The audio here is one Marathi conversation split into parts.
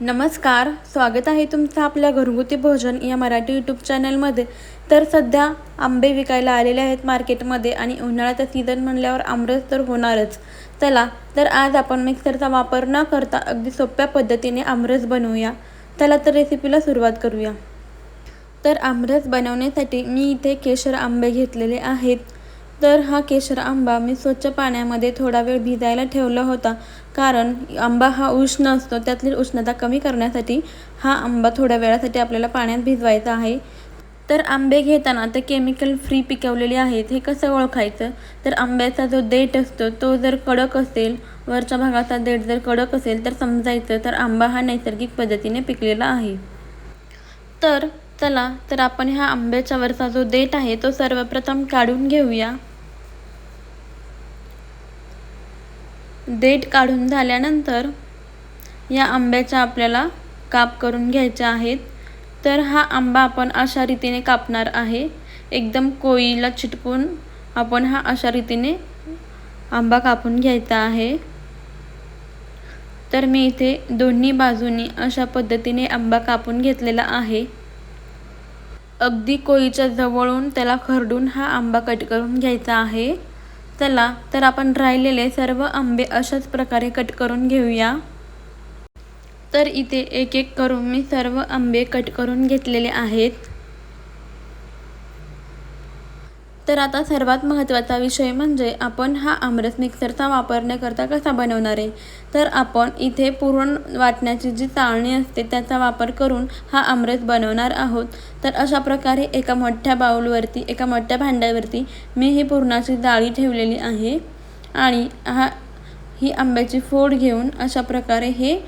नमस्कार स्वागत आहे तुमचं आपल्या घरगुती भोजन या मराठी यूट्यूब चॅनलमध्ये तर सध्या आंबे विकायला आलेले आहेत मार्केटमध्ये आणि उन्हाळ्याचा सीझन म्हणल्यावर आमरस तर होणारच. चला तर आज आपण मिक्सरचा वापर न करता अगदी सोप्या पद्धतीने आमरस बनवूया. चला तर रेसिपीला सुरुवात करूया. तर आमरस बनवण्यासाठी मी इथे केशर आंबे घेतलेले आहेत. तर हा केशर आंबा मी स्वच्छ पाण्यामध्ये थोडा वेळ भिजायला ठेवला होता. कारण आंबा हा उष्ण असतो त्यातली उष्णता कमी करण्यासाठी हा आंबा थोड्या वेळासाठी आपल्याला पाण्यात भिजवायचा आहे. तर आंबे घेताना ते केमिकल फ्री पिकवलेले आहेत हे कसं ओळखायचं? तर आंब्याचा जो देठ असतो तो जर कडक असेल वरच्या भागाचा देठ जर कडक असेल तर समजायचं तर आंबा हा नैसर्गिक पद्धतीने पिकलेला आहे. तर चला तर आपण ह्या आंब्याच्या वरचा जो देठ आहे तो सर्वप्रथम काढून घेऊया. देठ काढून झाल्यानंतर या आंब्याचा आपल्याला काप करून घ्यायचा आहेत. तर हा आंबा आपण अशा रीतीने कापणार आहे. एकदम कोळीला चिटकून आपण हा अशा रीतीने आंबा कापून घ्यायचा आहे. तर मी इथे दोन्ही बाजूनी अशा पद्धतीने आंबा कापून घेतलेला आहे. अगदी कोळीच्या जवळून त्याला खरडून हा आंबा कट करून घ्यायचा आहे. चला तर आपण राहिलेले सर्व आंबे अशाच प्रकारे कट करून घेऊया. तर इथे एक एक करून मी सर्व आंबे कट करून घेतलेले आहेत. तर आता सर्वात महत्त्वाचा विषय म्हणजे आपण हा आमरस मिक्सरचा वापर न करता कसा बनवणार आहे? तर आपण इथे पुरण वाटण्याची जी चाळणी असते त्याचा वापर करून हा आमरस बनवणार आहोत. तर अशा प्रकारे एका मोठ्या बाऊलवरती एका मोठ्या भांड्यावरती मी ही पुरणाची जाळी ठेवलेली आहे आणि हा ही आंब्याची फोड घेऊन अशा प्रकारे हे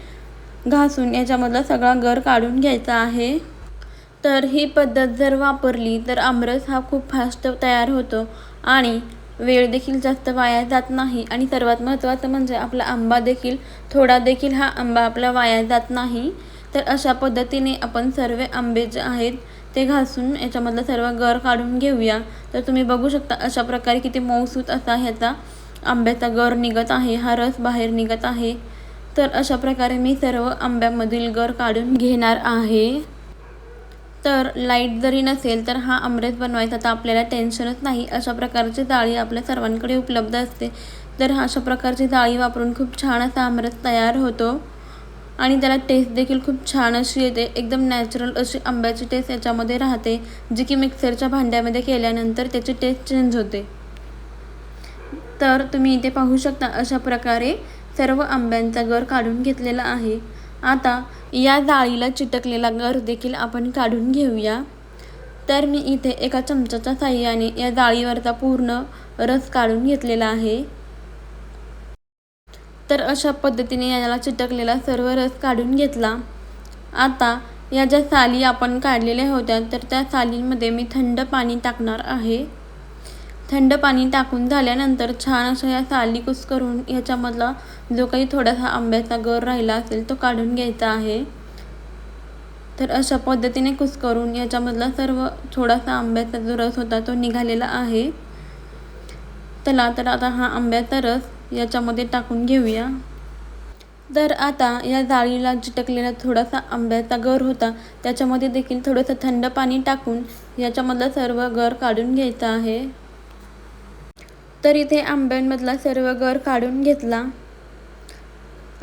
घासून याच्यामधला सगळा गर काढून घ्यायचा आहे. तर ही पद्धत जर वापरली तर आमरस हा खूप फास्ट तयार होतो आणि वेळ देखील जास्त वाया जात नाही. आणि सर्वात महत्त्वाचं म्हणजे आपला आंबा देखील थोडा देखील हा आंबा आपला वाया जात नाही. तर अशा पद्धतीने आपण सर्व आंबे जे आहेत ते घासून याच्यामधलं सर्व गर काढून घेऊया. तर तुम्ही बघू शकता अशा प्रकारे किती मऊसूत असा ह्याचा आंब्याचा गर निघत आहे हा रस बाहेर निघत आहे. तर अशा प्रकारे मी सर्व आंब्यामधील गर काढून घेणार आहे. तर लाइट जरी नसेल तर हा अमृत बनवायचा. तर आपल्याला टेन्शनच नाही. अशा प्रकारची जाळी आपल्या सर्वांकडे उपलब्ध असते. तर अशा प्रकारची जाळी वापरून खूप छान असा आमरस तयार होतो. आणि त्याला टेस्ट देखील खूप छान अशी येते. एकदम नॅचरल अशी आंब्याची टेस्ट याच्यामध्ये राहते. जी की मिक्सरच्या भांड्यामध्ये केल्यानंतर त्याची टेस्ट चेंज होते. तर तुम्ही इथे पाहू शकता अशा प्रकारे सर्व आंब्यांचा गर काढून घेतलेला आहे. आता या जाळीला चिटकलेला गर देखील आपण काढून घेऊया. तर मी इथे एका चमचाच्या साह्याने या जाळीवरचा पूर्ण रस काढून घेतलेला आहे. तर अशा पद्धतीने याला चिटकलेला सर्व रस काढून घेतला. आता या ज्या साली आपण काढलेल्या होत्या तर त्या सालींमध्ये मी थंड पाणी टाकणार आहे. थंड पाणी टाकून झाल्यानंतर छान अशा या साली कुस्करून ह्याच्यामधला जो काही थोडासा आंब्याचा गर राहिला असेल तो काढून घ्यायचा आहे. तर अशा पद्धतीने कुस्करून याच्यामधला सर्व थोडासा आंब्याचा जो रस होता तो निघालेला आहे. चला तर आता हा आंब्याचा रस याच्यामध्ये टाकून घेऊया. तर आता या जाळीला चिटकलेला थोडासा आंब्याचा गर होता त्याच्यामध्ये देखील थोडंसं थंड पाणी टाकून याच्यामधला सर्व गर काढून घ्यायचा आहे. तर इथे आंब्यांमधला सर्व गर काढून घेतला.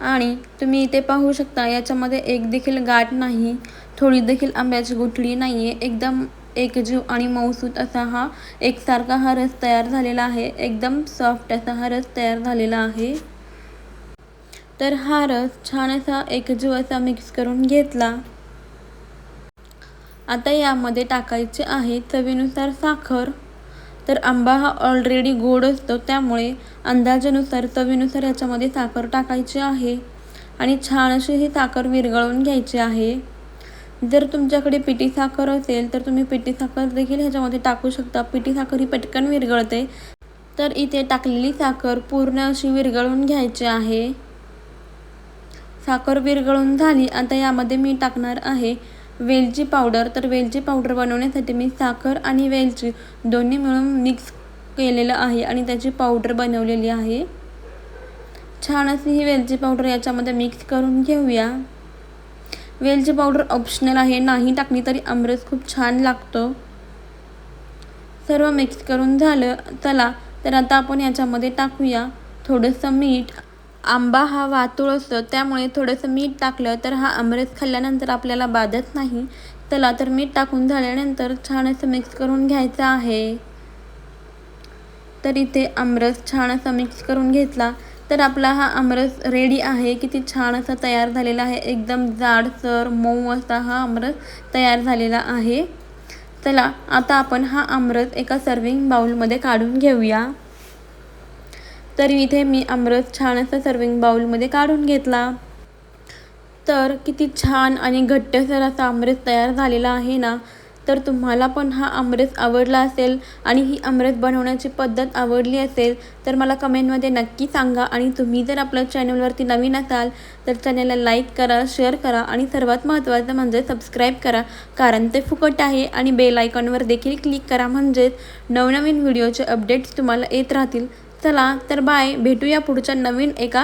आणि तुम्ही इथे पाहू शकता याच्यामध्ये एक देखील गाठ नाही थोडी देखील आंब्याची गुठळी नाही आहे एकदम एकजीव आणि मऊसूत असा हा एकसारखा हा रस तयार झालेला आहे. एकदम सॉफ्ट असा हा रस तयार झालेला आहे. तर हा रस छान असा एकजीव असा मिक्स करून घेतला. आता यामध्ये टाकायचे आहे चवीनुसार साखर. तर आंबा हा ऑलरेडी गोड असतो त्यामुळे अंदाजानुसार चवीनुसार याच्यामध्ये साखर टाकायची आहे आणि छान अशी ही साखर विरघळवून घ्यायची आहे. जर तुमच्याकडे पिठी साखर असेल तर तुम्ही पिठी साखर देखील ह्याच्यामध्ये टाकू शकता. पिठी साखर ही पटकन विरघळते. तर इथे टाकलेली साखर पूर्ण अशी विरघळून घ्यायची आहे. साखर विरघळून झाली. आता यामध्ये मी टाकणार आहे वेलची पावडर तर वेलची पावडर बनवण्यासाठी मी साखर आणि वेलची दोन्ही मिळून मिक्स केलेलं आहे आणि त्याची पावडर बनवलेली आहे. छान अशी ही वेलची पावडर याच्यामध्ये मिक्स करून घेऊया. वेलची पावडर ऑप्शनल आहे नाही टाकली तरी आमरस खूप छान लागतो. सर्व मिक्स करून झालं चला तर आता आपण याच्यामध्ये टाकूया. थोडंसं मीठ आंबा हा वातूळ असतो त्यामुळे थोडंसं मीठ टाकलं तर हा आमरस खाल्ल्यानंतर आपल्याला बाधत नाही. चला तर मीठ टाकून झाल्यानंतर छान असं मिक्स करून घ्यायचं आहे. तर इथे आमरस छान असा मिक्स करून घेतला तर आपला हा आमरस रेडी आहे. किती छान असा तयार झालेला आहे. एकदम जाडसर मऊ असा हा आमरस तयार झालेला आहे. चला आता आपण हा आमरस एका सर्विंग बाउलमध्ये काढून घेऊया. तर इथे मी आमरस छान असा सर्विंग बाउलमध्ये काढून घेतला. तर किती छान आणि घट्टसर असा आमरस तयार झालेला आहे ना तर तुम्हाला पण हा आमरस आवडला असेल आणि ही आमरस बनवण्याची पद्धत आवडली असेल तर मला कमेंटमध्ये नक्की सांगा. आणि तुम्ही जर आपल्या चॅनलवरती नवीन असाल तर चॅनलला लाईक करा शेअर करा आणि सर्वात महत्त्वाचं म्हणजे सबस्क्राईब करा कारण ते फुकट आहे आणि बेल आयकॉनवर देखील क्लिक करा म्हणजेच नवनवीन व्हिडिओचे अपडेट्स तुम्हाला येत राहतील. चला तर बाय भेटूया पुढच्या नवीन एका